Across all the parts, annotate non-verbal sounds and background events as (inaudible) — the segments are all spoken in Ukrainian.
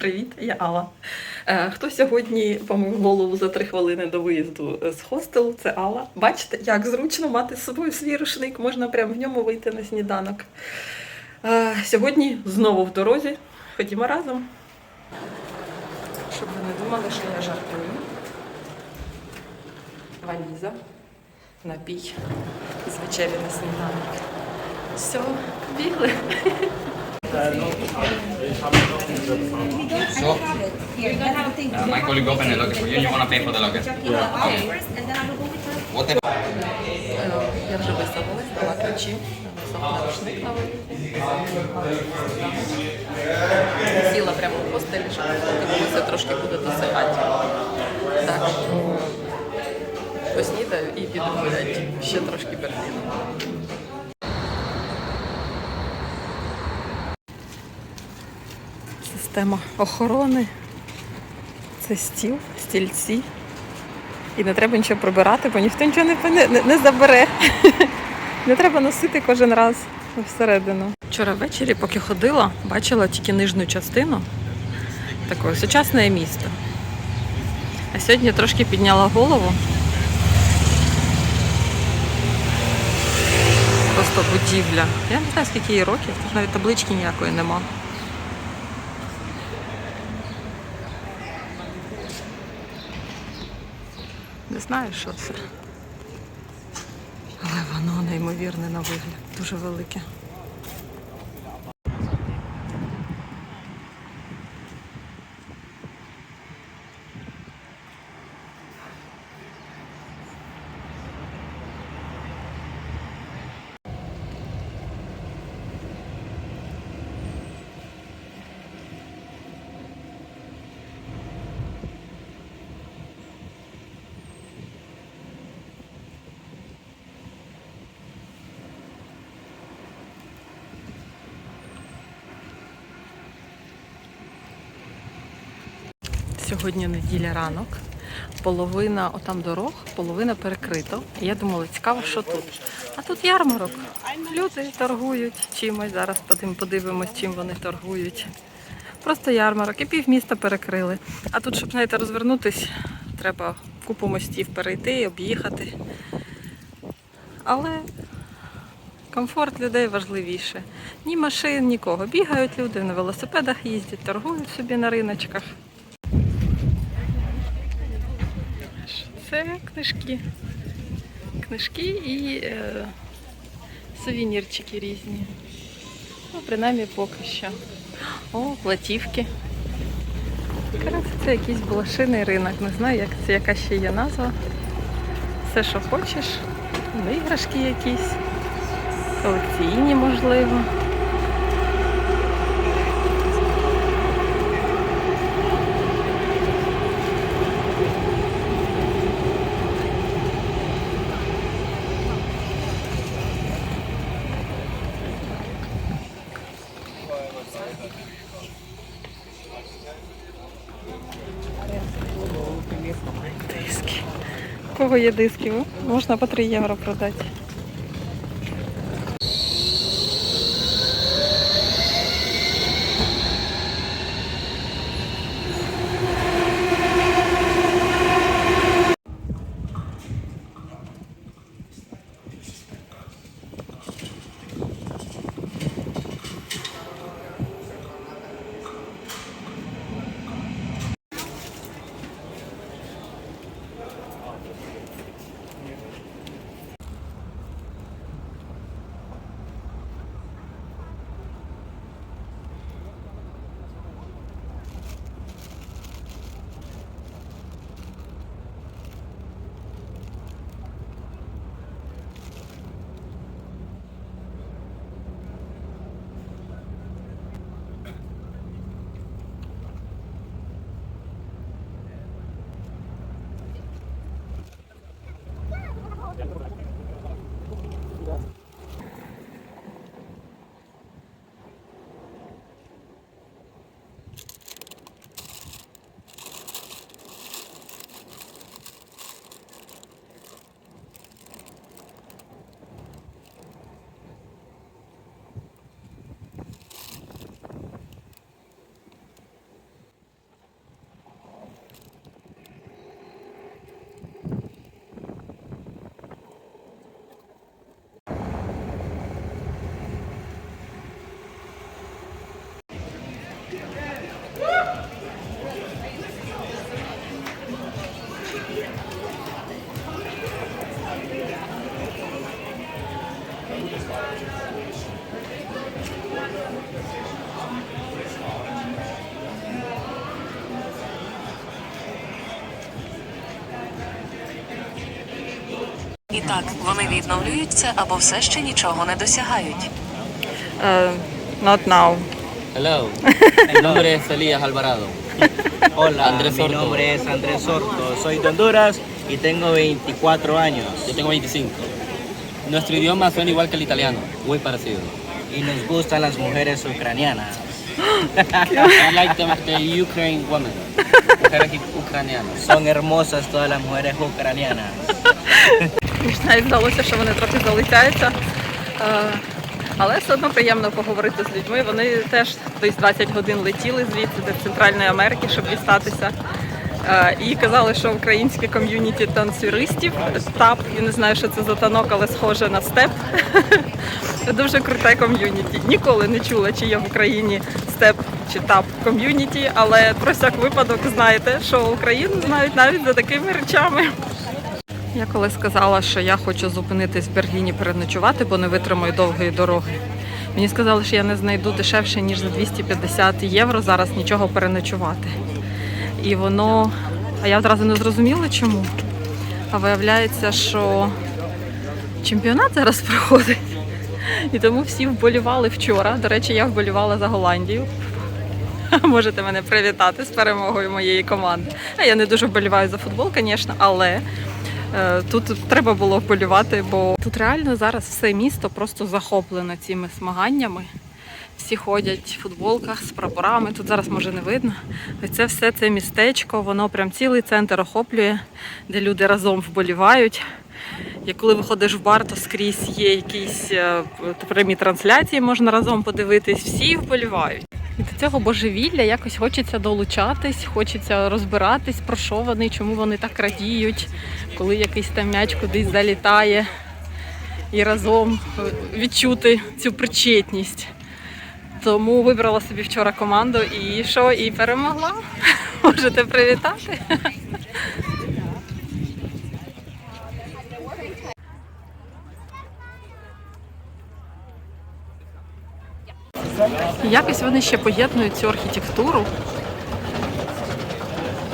Привіт, я Алла. Е, Хто сьогодні помив голову за три хвилини до виїзду з хостелу? Це Алла. Бачите, як зручно мати з собою свій рушник, можна прямо в ньому вийти на сніданок. Е, Сьогодні знову в дорозі. Ходімо разом. Щоб ви не думали, що я жартую. Валіза, напій з вечері на сніданок. Все, бігли. So, uh, my colleague opened the luggage for you you want to pay for the? What the Я вже дала ключі, написала на виїзді. Сіла прямо в постелі, щоб волосся трошки буде досихати. Так поснідаю і піду гуляти ще трошки Берліну. Система охорони. Це стіл, стільці. І не треба нічого прибирати, бо ніхто нічого не, не, не- забере. (laughs) Не треба носити кожен раз всередину. Вчора ввечері, поки ходила, бачила тільки нижню частину. Таке сучасне місто. А сьогодні трошки підняла голову. Просто будівля. Я не знаю, скільки їй років, тут навіть таблички ніякої нема. Не знаю, що це. Але воно неймовірне на вигляд. Дуже велике. Сьогодні неділя ранок. Половина отам дорог, половина перекрито. Я думала, цікаво, що тут. А тут ярмарок. Люди торгують чимось. Зараз подивимо- подивимось, чим вони торгують. Просто ярмарок і півміста перекрили. А тут, щоб знаєте, розвернутись, треба купу мостів перейти, об'їхати. Але комфорт людей важливіше. Ні машин, нікого. Бігають люди, на велосипедах їздять, торгують собі на риночках. Це книжки. Книжки і е, сувенірчики різні. Ну, принаймні поки що. О, платівки. Коротше, це якийсь блошиний ринок. Не знаю, як це, яка ще є назва. Все, що хочеш. Іграшки якісь. Колекційні, можливо. Диски. У кого є диски? Можна по 3 євро продати. І так вони відновлюються або все ще нічого не досягають. Uh, not now. Hello. Mi nombre es Elías Alvarado. Hola, Andrés mi nombre es Andrés Sorto. Soy de Honduras y tengo 24 años. Yo tengo 25. Nuestro idioma suena igual que el italiano, muy parecido. y nos gustan las mujeres ucranianas. I like the, the Ukraine women. Mujeres ucranianas. Son hermosas todas las mujeres ucranianas. Навіть здалося, що вони трохи залицяються. Е, Але все одно приємно поговорити з людьми. Вони теж десь 20 годин летіли звідси до Центральної Америки, щоб дістатися. Е, І казали, що українське ком'юніті танцюристів ТАП, я не знаю, що це за танок, але схоже на степ. (laughs) Дуже круте ком'юніті. Ніколи не чула, чи є в Україні степ чи тап ком'юніті, але про всяк випадок знаєте, що Україну знають навіть за такими речами. Я коли сказала, що я хочу зупинитись в Берліні переночувати, бо не витримаю довгої дороги. Мені сказали, що я не знайду дешевше, ніж за 250 євро зараз нічого переночувати. І воно. А я одразу не зрозуміла чому. А виявляється, що чемпіонат зараз проходить. І тому всі вболівали вчора. До речі, я вболівала за Голландію. (laughs) Можете мене привітати з перемогою моєї команди. А я не дуже вболіваю за футбол, звісно, але Е, Тут треба було вболівати, бо тут реально зараз все місто просто захоплено цими змаганнями. Всі ходять в футболках з прапорами. Тут зараз може не видно. Ось це все це містечко, воно прям цілий центр охоплює, де люди разом вболівають. І коли виходиш в бар, то скрізь є якісь е, прямі трансляції, можна разом подивитись, всі вболівають. І до цього божевілля якось хочеться долучатись, хочеться розбиратись, про що вони, чому вони так радіють, коли якийсь там м'яч кудись залітає, і разом е, відчути цю причетність. Тому вибрала собі вчора команду і що, і перемогла. (laughs) Можете привітати. Якось вони ще поєднують цю архітектуру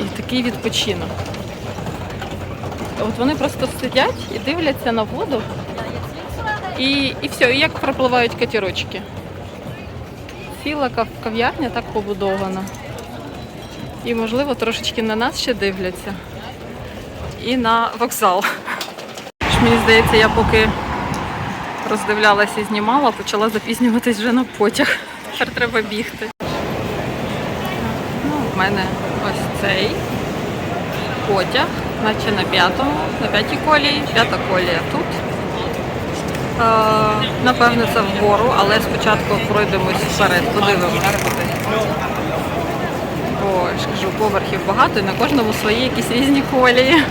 і такий відпочинок. От вони просто сидять і дивляться на воду, і, і все, і як пропливають катерочки. Ціла кав'ярня так побудована. І, можливо, трошечки на нас ще дивляться. І на вокзал. Мені здається, я поки роздивлялася і знімала, почала запізнюватись вже на потяг. Тепер треба бігти. Ну, в мене ось цей потяг, наче на п'ятому, на п'ятій колії, п'ята колія тут. Е, напевно, це вгору, але спочатку пройдемось вперед, подивимося. Бо ж кажу, поверхів багато і на кожному свої якісь різні колії.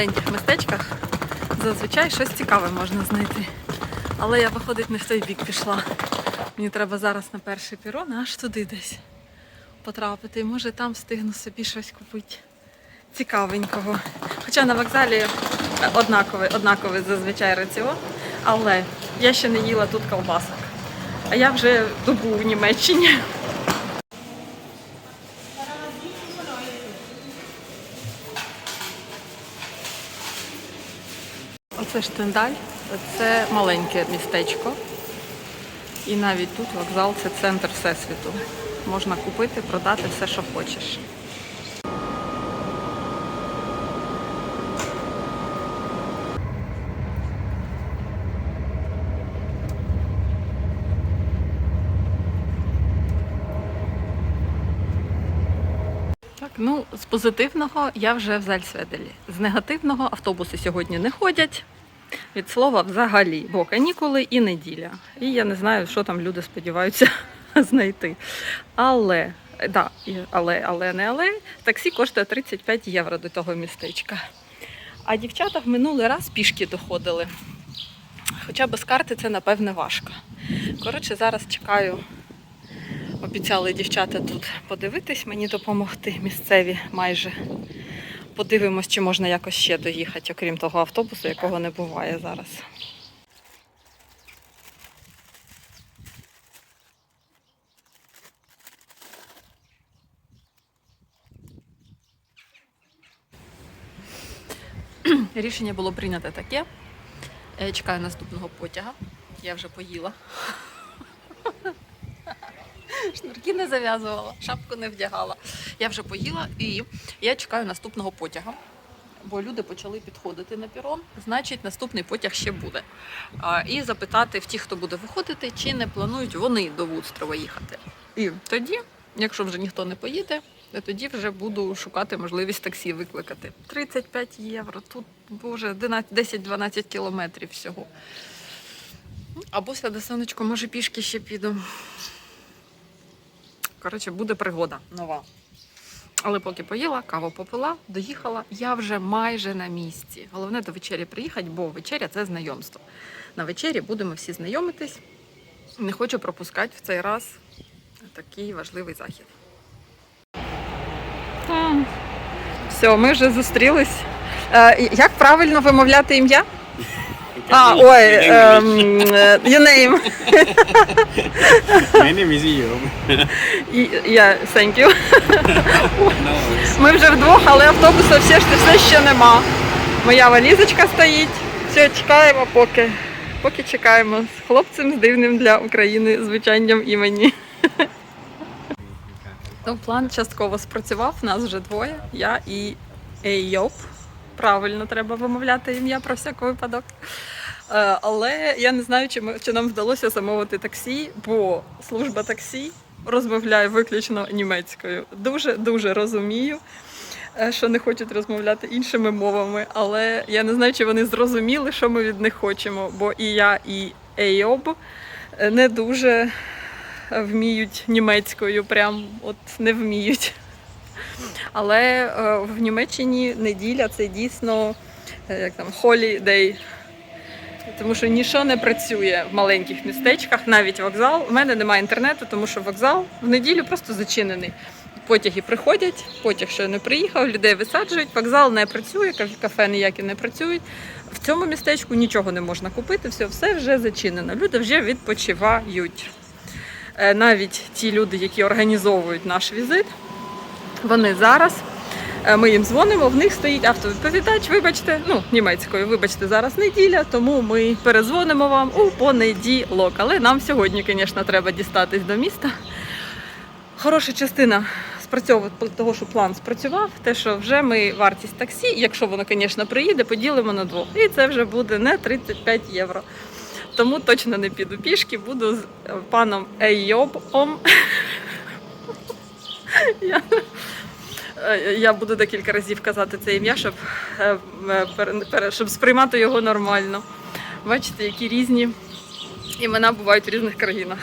Маленьких містечках зазвичай щось цікаве можна знайти. Але я, виходить, не в той бік пішла. Мені треба зараз на перший пірон, аж туди десь потрапити. І може там встигну собі щось купити цікавенького. Хоча на вокзалі однаковий, однаковий зазвичай раціон, але я ще не їла тут колбасок. А я вже добу в Німеччині. Це Штендаль, це маленьке містечко. І навіть тут вокзал це центр Всесвіту. Можна купити, продати все, що хочеш. Ну з позитивного я вже в Зальсведелі. З негативного автобуси сьогодні не ходять. Від слова взагалі, бо канікули і неділя. І я не знаю, що там люди сподіваються (laughs) знайти. Але, да, але, але, не але, таксі коштує 35 євро до того містечка. А дівчата в минулий раз пішки доходили. Хоча без карти це, напевне, важко. Коротше, зараз чекаю Обіцяли дівчата тут подивитись, мені допомогти місцеві майже. Подивимось, чи можна якось ще доїхати, окрім того автобусу, якого не буває зараз. Рішення було прийнято таке. Я чекаю наступного потяга. Я вже поїла. Шнурки не зав'язувала, шапку не вдягала. Я вже поїла і я чекаю наступного потяга. Бо люди почали підходити на пірон, значить, наступний потяг ще буде. І запитати в тих, хто буде виходити, чи не планують вони до Вудстрова їхати. І тоді, якщо вже ніхто не поїде, то тоді вже буду шукати можливість таксі викликати. 35 євро. Тут, боже, 10-12 кілометрів всього. Або сяде сонечко, може пішки ще піду. Коротше, буде пригода нова. Але поки поїла, каву попила, доїхала, я вже майже на місці. Головне до вечері приїхати, бо вечеря це знайомство. На вечері будемо всі знайомитись. Не хочу пропускати в цей раз такий важливий захід. Все, ми вже зустрілись. Е, як правильно вимовляти ім'я? А, ой, ем, е, your name. My name is. І- Я thank you. Ми вже вдвох, але автобуса все ж все ще нема. Моя валізочка стоїть. Все, чекаємо поки. Поки чекаємо з хлопцем з дивним для України звичайним імені. Ну, план частково спрацював, нас вже двоє. Я і Еййоп. Правильно треба вимовляти ім'я про всяк випадок. Е, Але я не знаю, чи, ми, чи нам вдалося замовити таксі, бо служба таксі розмовляє виключно німецькою. Дуже дуже розумію, е, що не хочуть розмовляти іншими мовами, але я не знаю, чи вони зрозуміли, що ми від них хочемо. Бо і я, і Ейоб е, не дуже вміють німецькою, прям от не вміють. Але в Німеччині неділя це дійсно як там holiday, тому що нічого не працює в маленьких містечках, навіть вокзал. У мене немає інтернету, тому що вокзал в неділю просто зачинений. Потяги приходять, потяг ще не приїхав, людей висаджують, вокзал не працює, каф- кафе ніякі не працюють. В цьому містечку нічого не можна купити, все, все вже зачинено. Люди вже відпочивають. Е, Навіть ті люди, які організовують наш візит, вони зараз. Е, Ми їм дзвонимо, в них стоїть автовідповідач, вибачте, ну, німецькою, вибачте, зараз неділя, тому ми перезвонимо вам у понеділок. Але нам сьогодні, звісно, треба дістатись до міста. Хороша частина спрацьовує того, що план спрацював, те, що вже ми вартість таксі, якщо воно, звісно, приїде, поділимо на двох. І це вже буде не 35 євро. Тому точно не піду пішки, буду з е, паном Еййобом. (laughs) Я, я буду декілька разів казати це ім'я, щоб, е, е, щоб сприймати його нормально. Бачите, які різні імена бувають в різних країнах.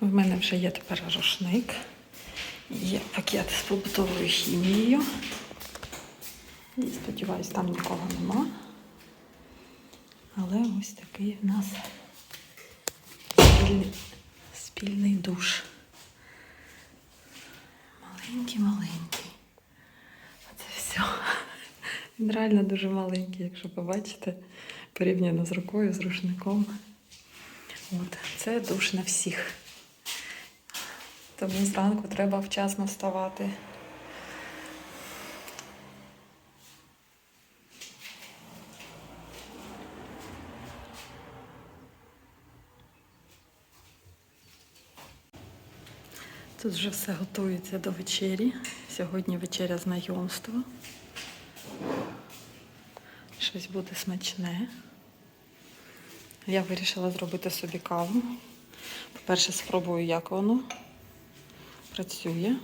В мене вже є тепер рушник. Є пакет з побутовою хімією. І сподіваюсь, там нікого нема. Але ось такий в нас спільний, спільний душ. Маленький-маленький. Оце все. Він реально дуже маленький, якщо побачите, порівняно з рукою, з рушником. От, це душ на всіх. Тому зранку треба вчасно вставати. Тут вже все готується до вечері. Сьогодні вечеря знайомства. Щось буде смачне. Я вирішила зробити собі каву. По-перше, спробую, як воно працює.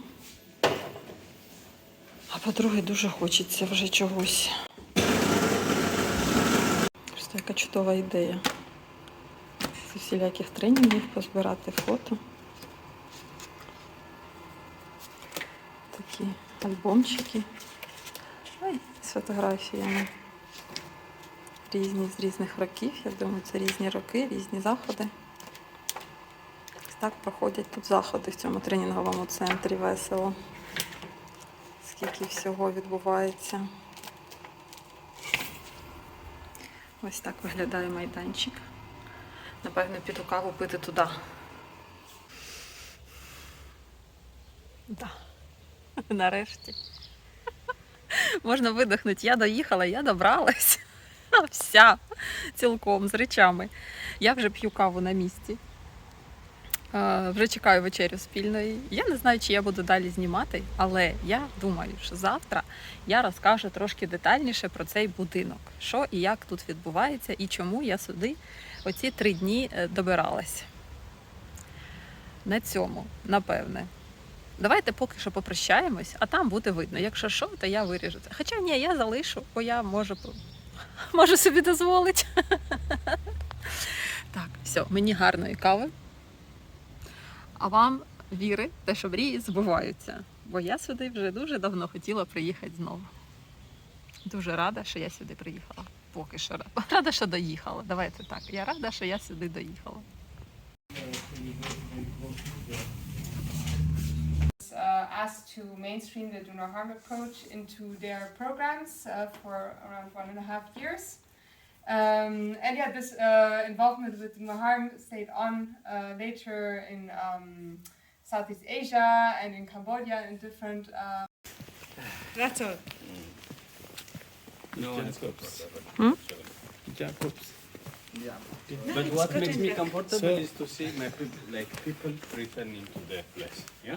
А по-друге, дуже хочеться вже чогось. Просто яка чудова ідея. З всіляких тренінгів позбирати фото. Такі альбомчики. Ой, з фотографіями. Різні з різних років. Я думаю, це різні роки, різні заходи. Так проходять тут заходи в цьому тренінговому центрі весело. Скільки всього відбувається. Ось так виглядає майданчик. Напевно, піду каву пити туди. Да. (laughs) Нарешті. (laughs) Можна видихнути. Я доїхала, я добралась. (laughs) Вся цілком з речами. Я вже п'ю каву на місці. Вже чекаю вечерю спільної. Я не знаю, чи я буду далі знімати, але я думаю, що завтра я розкажу трошки детальніше про цей будинок, що і як тут відбувається, і чому я сюди оці три дні е, добиралась. На цьому, напевне. Давайте поки що попрощаємось, а там буде видно. Якщо що, то я виріжу це. Хоча ні, я залишу, бо я можу, (laughs) можу собі дозволити. (laughs) Так, все, мені гарної кави. А вам віри, те, що мрії збуваються. Бо я сюди вже дуже давно хотіла приїхати знову. Дуже рада, що я сюди приїхала. Поки що рада. (laughs) Рада, що доїхала. Давайте так. Я рада, що я сюди доїхала. uh, asked to mainstream the do no harm approach into their programs uh, for around one and a half years. Um, and yeah, this uh, involvement with do no harm stayed on uh, later in um, Southeast Asia and in Cambodia in different. Uh, That's all. No, Jacobs. Hmm? Jacobs. Yeah. But what makes me comfortable is to see my people, like people returning to their place. Yeah.